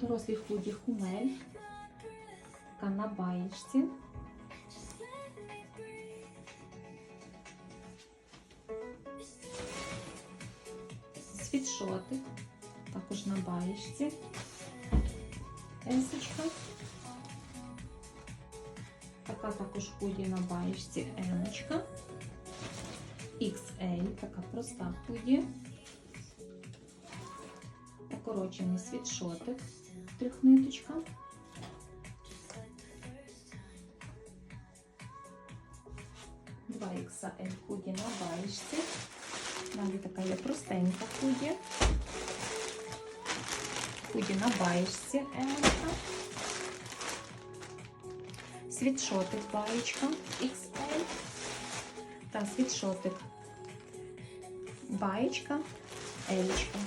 Дорослі худі хумель. Така на баєчці. Світшотик. Також на баєчці. Есочка. Така також худі на баєчці Емочка. XL, така проста худі. Укорочений світшотик, трьохниточка. Два XL худі на баєчці. Далі така є простенька худі. Худі на баєчці Емочка. Світшотик баєчка XL. Та світшотик баєчка Елічка.